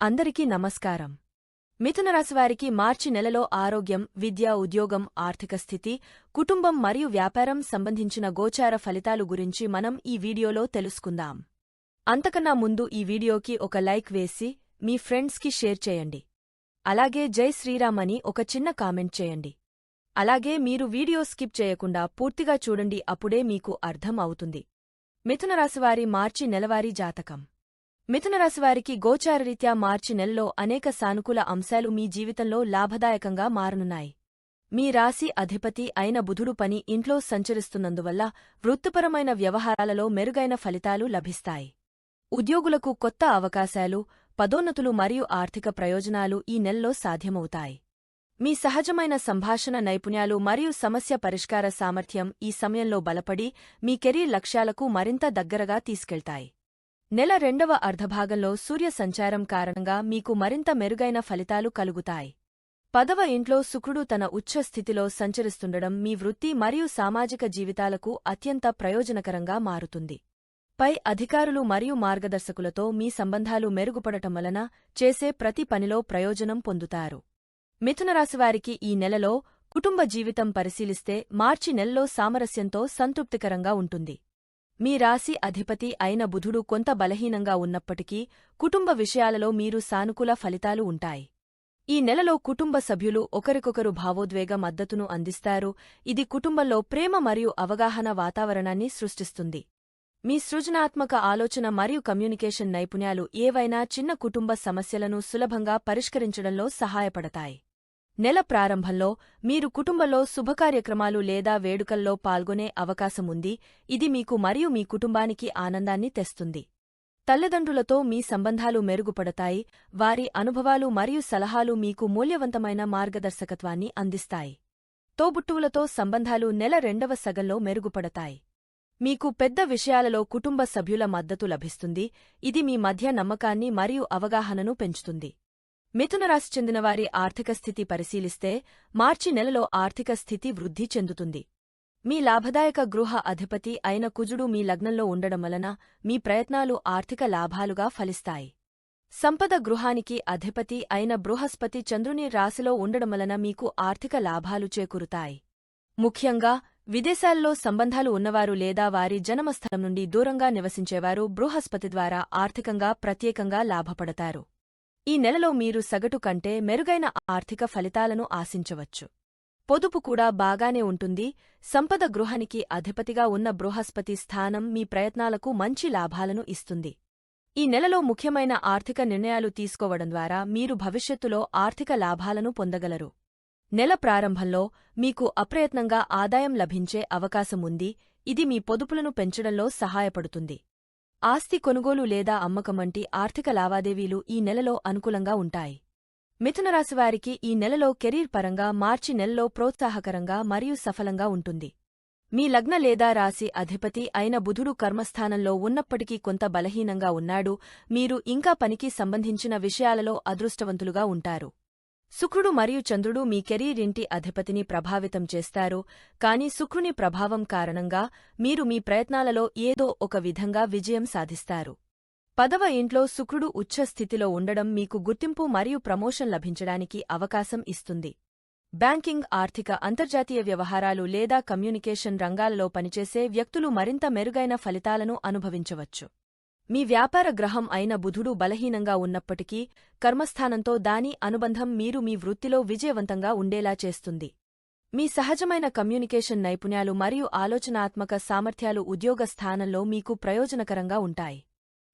అందరికీ నమస్కారం. మిథునరాశివారికి మార్చి నెలలో ఆరోగ్యం విద్య ఉద్యోగం ఆర్థిక స్థితి కుటుంబం మరియు వ్యాపారం సంబంధించిన గోచార ఫలితాలు గురించి మనం ఈ వీడియోలో తెలుసుకుందాం. అంతకన్నా ముందు ఈ వీడియోకి ఒక లైక్ వేసి మీ ఫ్రెండ్స్కి షేర్ చేయండి. అలాగే జై శ్రీరామ్ అని ఒక చిన్న కామెంట్ చేయండి. అలాగే మీరు వీడియో స్కిప్ చేయకుండా పూర్తిగా చూడండి అప్పుడే మీకు అర్థం అవుతుంది. మిథునరాశివారి మార్చి నెలవారీ జాతకం. మిథున రాశివారికి గోచారరీత్యా మార్చి నెలలో అనేక సానుకూల అంశాలు మీ జీవితంలో లాభదాయకంగా మారనున్నాయి. మీ రాశి అధిపతి అయిన బుధుడు పని ఇంట్లో సంచరిస్తున్నందువల్ల వృత్తిపరమైన వ్యవహారాలలో మెరుగైన ఫలితాలు లభిస్తాయి. ఉద్యోగులకు కొత్త అవకాశాలు పదోన్నతులు మరియు ఆర్థిక ప్రయోజనాలు ఈ నెలలో సాధ్యమవుతాయి. మీ సహజమైన సంభాషణ నైపుణ్యాలు మరియు సమస్య పరిష్కార సామర్థ్యం ఈ సమయంలో బలపడి మీ కెరీర్ లక్ష్యాలకు మరింత దగ్గరగా తీసుకెళ్తాయి. నెల రెండవ అర్ధభాగంలో సూర్య సంచారం కారణంగా మీకు మరింత మెరుగైన ఫలితాలు కలుగుతాయి. పదవ ఇంట్లో శుక్రుడు తన ఉచ్చ స్థితిలో సంచరిస్తుండడం మీ వృత్తి మరియు సామాజిక జీవితాలకు అత్యంత ప్రయోజనకరంగా మారుతుంది. పై అధికారులు మరియు మార్గదర్శకులతో మీ సంబంధాలు మెరుగుపడటం వలన చేసే ప్రతి పనిలో ప్రయోజనం పొందుతారు. మిథునరాశివారికి ఈ నెలలో కుటుంబ జీవితం పరిశీలిస్తే మార్చి నెలలో సామరస్యంతో సంతృప్తికరంగా ఉంటుంది. మీ రాశి అధిపతి అయిన బుధుడు కొంత బలహీనంగా ఉన్నప్పటికీ కుటుంబ విషయాలలో మీరు సానుకూల ఫలితాలు ఉంటాయి. ఈ నెలలో కుటుంబ సభ్యులు ఒకరికొకరు భావోద్వేగ మద్దతును అందిస్తారు. ఇది కుటుంబంలో ప్రేమ మరియు అవగాహన వాతావరణాన్ని సృష్టిస్తుంది. మీ సృజనాత్మక ఆలోచన మరియు కమ్యూనికేషన్ నైపుణ్యాలు ఏవైనా చిన్న కుటుంబ సమస్యలను సులభంగా పరిష్కరించడంలో సహాయపడతాయి. నెల ప్రారంభంలో మీరు కుటుంబంలో శుభకార్యక్రమాలు లేదా వేడుకల్లో పాల్గొనే అవకాశముంది. ఇది మీకు మరియు మీ కుటుంబానికి ఆనందాన్ని తెస్తుంది. తల్లిదండ్రులతో మీ సంబంధాలు మెరుగుపడతాయి. వారి అనుభవాలు మరియు సలహాలు మీకు మూల్యవంతమైన మార్గదర్శకత్వాన్ని అందిస్తాయి. తోబుట్టువులతో సంబంధాలు నెల రెండవ సగంలో మెరుగుపడతాయి. మీకు పెద్ద విషయాలలో కుటుంబ సభ్యుల మద్దతు లభిస్తుంది. ఇది మీ మధ్య నమ్మకాన్ని మరియు అవగాహనను పెంచుతుంది. మిథునరాశి చెందినవారి ఆర్థిక స్థితి పరిశీలిస్తే మార్చి నెలలో ఆర్థిక స్థితి వృద్ధి చెందుతుంది. మీ లాభదాయక గృహ అధిపతి అయిన కుజుడు మీ లగ్నంలో ఉండడం వలన మీ ప్రయత్నాలు ఆర్థిక లాభాలుగా ఫలిస్తాయి. సంపద గృహానికి అధిపతి అయిన బృహస్పతి చంద్రుని రాశిలో ఉండడం వలన మీకు ఆర్థిక లాభాలు చేకూరుతాయి. ముఖ్యంగా విదేశాల్లో సంబంధాలు ఉన్నవారు లేదా వారి జనమస్థలం నుండి దూరంగా నివసించేవారు బృహస్పతి ద్వారా ఆర్థికంగా ప్రత్యేకంగా లాభపడతారు. ఈ నెలలో మీరు సగటు కంటే మెరుగైన ఆర్థిక ఫలితాలను ఆశించవచ్చు. పొదుపు కూడా బాగానే ఉంటుంది. సంపద గృహానికి అధిపతిగా ఉన్న బృహస్పతి స్థానం మీ ప్రయత్నాలకు మంచి లాభాలను ఇస్తుంది. ఈ నెలలో ముఖ్యమైన ఆర్థిక నిర్ణయాలు తీసుకోవడం ద్వారా మీరు భవిష్యత్తులో ఆర్థిక లాభాలను పొందగలరు. నెల ప్రారంభంలో మీకు అప్రయత్నంగా ఆదాయం లభించే అవకాశముంది ఇది మీ పొదుపులను పెంచడంలో సహాయపడుతుంది. ఆస్తి కొనుగోలు లేదా అమ్మకం వంటి ఆర్థిక లావాదేవీలు ఈ నెలలో అనుకూలంగా ఉంటాయి. మిథునరాశివారికి ఈ నెలలో కెరీర్ పరంగా మార్చి నెలలో ప్రోత్సాహకరంగా మరియు సఫలంగా ఉంటుంది. మీ లగ్న లేదా రాశి అధిపతి అయిన బుధుడు కర్మస్థానంలో ఉన్నప్పటికీ కొంత బలహీనంగా ఉన్నాడు. మీరు ఇంకా పనికి సంబంధించిన విషయాలలో అదృష్టవంతులుగా ఉంటారు. శుక్రుడు మరియు చంద్రుడు మీ కెరీర్ ఇంటి అధిపతిని ప్రభావితం చేస్తారు కాని శుక్రుని ప్రభావం కారణంగా మీరు మీ ప్రయత్నాలలో ఏదో ఒక విధంగా విజయం సాధిస్తారు. పదవ ఇంట్లో శుక్రుడు ఉచ్చ స్థితిలో ఉండడం మీకు గుర్తింపు మరియు ప్రమోషన్ లభించడానికి అవకాశం ఇస్తుంది. బ్యాంకింగ్ ఆర్థిక అంతర్జాతీయ వ్యవహారాలు లేదా కమ్యూనికేషన్ రంగాలలో పనిచేసే వ్యక్తులు మరింత మెరుగైన ఫలితాలను అనుభవించవచ్చు. మీ వ్యాపార గ్రహం అయిన బుధుడు బలహీనంగా ఉన్నప్పటికీ కర్మస్థానంతో దాని అనుబంధం మీరు మీ వృత్తిలో విజయవంతంగా ఉండేలా చేస్తుంది. మీ సహజమైన కమ్యూనికేషన్ నైపుణ్యాలు మరియు ఆలోచనాత్మక సామర్థ్యాలు ఉద్యోగ స్థానంలో మీకు ప్రయోజనకరంగా ఉంటాయి.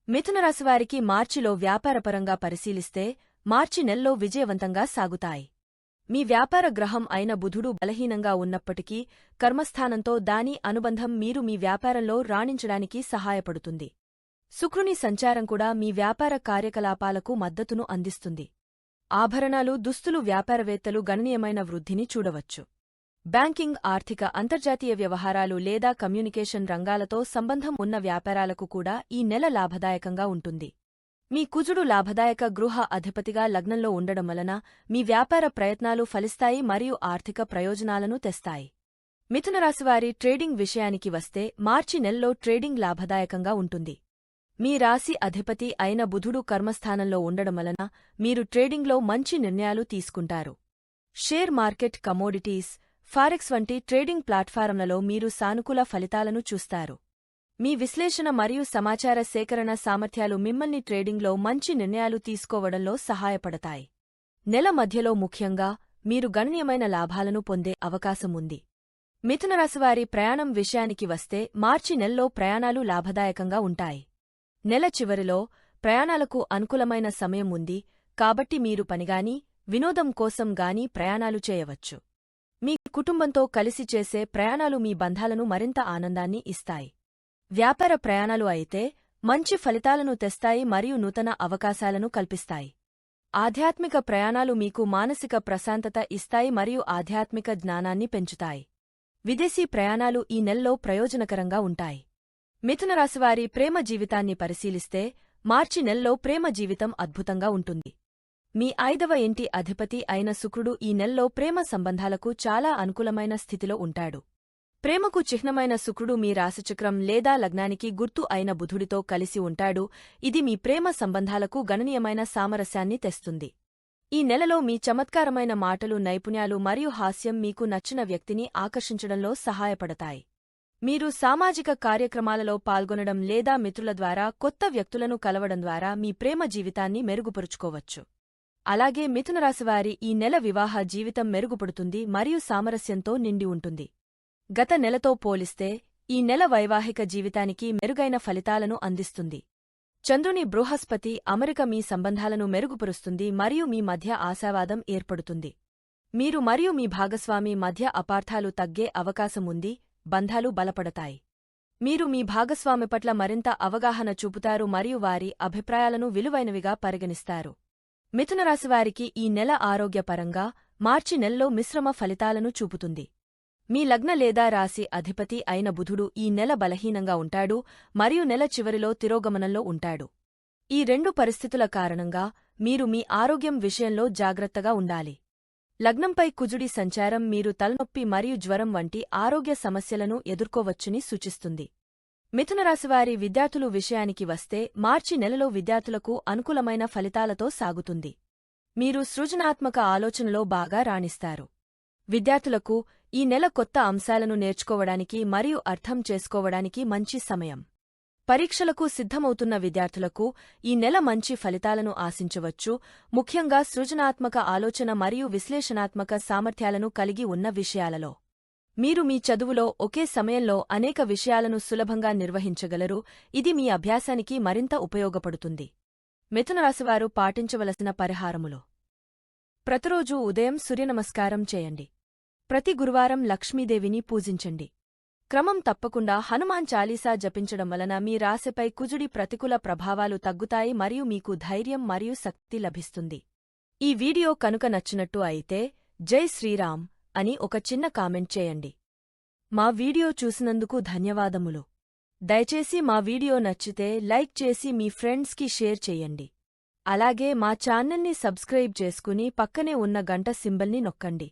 మిథునరాశివారికి మార్చిలో వ్యాపారపరంగా పరిశీలిస్తే మార్చి నెల్లో విజయవంతంగా సాగుతాయి. మీ వ్యాపార గ్రహం అయిన బుధుడు బలహీనంగా ఉన్నప్పటికీ కర్మస్థానంతో దాని అనుబంధం మీరు మీ వ్యాపారంలో రాణించడానికి సహాయపడుతుంది. శుక్రుని సంచారం కూడా మీ వ్యాపార కార్యకలాపాలకు మద్దతును అందిస్తుంది. ఆభరణాలు దుస్తులు వ్యాపారవేత్తలు గణనీయమైన వృద్ధిని చూడవచ్చు. బ్యాంకింగ్ ఆర్థిక అంతర్జాతీయ వ్యవహారాలు లేదా కమ్యూనికేషన్ రంగాలతో సంబంధం ఉన్న వ్యాపారాలకు కూడా ఈ నెల లాభదాయకంగా ఉంటుంది. మీ కుజుడు లాభదాయక గృహ అధిపతిగా లగ్నంలో ఉండడం వలన మీ వ్యాపార ప్రయత్నాలు ఫలిస్తాయి మరియు ఆర్థిక ప్రయోజనాలను తెస్తాయి. మిథునరాశివారి ట్రేడింగ్ విషయానికి వస్తే మార్చి నెలలో ట్రేడింగ్ లాభదాయకంగా ఉంటుంది. మీ రాశి అధిపతి అయిన బుధుడు కర్మస్థానంలో ఉండడం వలన మీరు ట్రేడింగ్లో మంచి నిర్ణయాలు తీసుకుంటారు. షేర్ మార్కెట్ కమోడిటీస్ ఫారెక్స్ వంటి ట్రేడింగ్ ప్లాట్ఫారంలలో మీరు సానుకూల ఫలితాలను చూస్తారు. మీ విశ్లేషణ మరియు సమాచార సేకరణ సామర్థ్యాలు మిమ్మల్ని ట్రేడింగ్లో మంచి నిర్ణయాలు తీసుకోవడంలో సహాయపడతాయి. నెల మధ్యలో ముఖ్యంగా మీరు గణనీయమైన లాభాలను పొందే అవకాశం ఉంది. మిథునరాశివారి ప్రయాణం విషయానికి వస్తే మార్చి నెలలో ప్రయాణాలు లాభదాయకంగా ఉంటాయి. నెల చివరిలో ప్రయాణాలకు అనుకూలమైన సమయం ఉంది కాబట్టి మీరు పనిగాని వినోదం కోసం గాని ప్రయాణాలు చేయవచ్చు. మీ కుటుంబంతో కలిసి చేసే ప్రయాణాలు మీ బంధాలను మరింత ఆనందాన్ని ఇస్తాయి. వ్యాపార ప్రయాణాలు అయితే మంచి ఫలితాలను తెస్తాయి మరియు నూతన అవకాశాలను కల్పిస్తాయి. ఆధ్యాత్మిక ప్రయాణాలు మీకు మానసిక ప్రశాంతత ఇస్తాయి మరియు ఆధ్యాత్మిక జ్ఞానాన్ని పెంచుతాయి. విదేశీ ప్రయాణాలు ఈ నెలలో ప్రయోజనకరంగా ఉంటాయి. మిథునరాశివారి ప్రేమ జీవితాన్ని పరిశీలిస్తే మార్చి నెలలో ప్రేమ జీవితం అద్భుతంగా ఉంటుంది. మీ ఐదవ ఇంటి అధిపతి అయిన శుక్రుడు ఈ నెలలో ప్రేమ సంబంధాలకు చాలా అనుకూలమైన స్థితిలో ఉంటాడు. ప్రేమకు చిహ్నమైన శుక్రుడు మీ రాశిచక్రం లేదా లగ్నానికి గుర్తు అయిన బుధుడితో కలిసి ఉంటాడు. ఇది మీ ప్రేమ సంబంధాలకు గణనీయమైన సామరస్యాన్ని తెస్తుంది. ఈ నెలలో మీ చమత్కారమైన మాటలు నైపుణ్యాలు మరియు హాస్యం మీకు నచ్చిన వ్యక్తిని ఆకర్షించడంలో సహాయపడతాయి. మీరు సామాజిక కార్యక్రమాలలో పాల్గొనడం లేదా మిత్రుల ద్వారా కొత్త వ్యక్తులను కలవడం ద్వారా మీ ప్రేమ జీవితాన్ని మెరుగుపరుచుకోవచ్చు. అలాగే మిథునరాశివారి ఈ నెల వివాహ జీవితం మెరుగుపడుతుంది మరియు సామరస్యంతో నిండి ఉంటుంది. గత నెలతో పోలిస్తే ఈ నెల వైవాహిక జీవితానికి మెరుగైన ఫలితాలను అందిస్తుంది. చంద్రుని బృహస్పతి అమెరిక మీ సంబంధాలను మెరుగుపరుస్తుంది మరియు మీ మధ్య ఆశావాదం ఏర్పడుతుంది. మీరు మరియు మీ భాగస్వామి మధ్య అపార్థాలు తగ్గే అవకాశం ఉంది బంధాలు బలపడతాయి. మీరు మీ భాగస్వామి పట్ల మరింత అవగాహన చూపుతారు మరియు వారి అభిప్రాయాలను విలువైనవిగా పరిగణిస్తారు. మిథునరాశివారికి ఈ నెల ఆరోగ్యపరంగా మార్చి నెలలో మిశ్రమ ఫలితాలను చూపుతుంది. మీ లగ్న లేదా రాశి అధిపతి అయిన బుధుడు ఈ నెల బలహీనంగా ఉంటాడు మరియు నెల చివరిలో తిరోగమనంలో ఉంటాడు. ఈ రెండు పరిస్థితుల కారణంగా మీరు మీ ఆరోగ్యం విషయంలో జాగ్రత్తగా ఉండాలి. లగ్నంపై కుజుడి సంచారం మీరు తలనొప్పి మరియు జ్వరం వంటి ఆరోగ్య సమస్యలను ఎదుర్కోవచ్చని సూచిస్తుంది. మిథునరాశివారి విద్యార్థులు విషయానికి వస్తే మార్చి నెలలో విద్యార్థులకు అనుకూలమైన ఫలితాలతో సాగుతుంది. మీరు సృజనాత్మక ఆలోచనలో బాగా రాణిస్తారు. విద్యార్థులకు ఈ నెల కొత్త అంశాలను నేర్చుకోవడానికి మరియు అర్థం చేసుకోవడానికి మంచి సమయం. పరీక్షలకు సిద్ధమవుతున్న విద్యార్థులకు ఈ నెల మంచి ఫలితాలను ఆశించవచ్చు. ముఖ్యంగా సృజనాత్మక ఆలోచన మరియు విశ్లేషణాత్మక సామర్థ్యాలను కలిగి ఉన్న విషయాలలో. మీరు మీ చదువులో ఒకే సమయంలో అనేక విషయాలను సులభంగా నిర్వహించగలరు. ఇది మీ అభ్యాసానికి మరింత ఉపయోగపడుతుంది. మిథునరాశివారు పాటించవలసిన పరిహారములో. ప్రతిరోజూ ఉదయం సూర్యనమస్కారం చేయండి. ప్రతి గురువారం లక్ష్మీదేవిని పూజించండి. క్రమం తప్పకుండా హనుమాన్ చాలీసా జపించడం వలన మీ రాశిపై కుజుడి ప్రతికూల ప్రభావాలు తగ్గుతాయి మరియు మీకు ధైర్యం మరియు శక్తి లభిస్తుంది. ఈ వీడియో కనుక నచ్చినట్టు అయితే జై శ్రీరామ్ అని ఒక చిన్న కామెంట్ చేయండి. మా వీడియో చూసినందుకు ధన్యవాదములు. దయచేసి మా వీడియో నచ్చితే లైక్ చేసి మీ ఫ్రెండ్స్కి షేర్ చేయండి. అలాగే మా ఛానల్ని సబ్స్క్రైబ్ చేసుకుని పక్కనే ఉన్న గంట సింబల్ని నొక్కండి.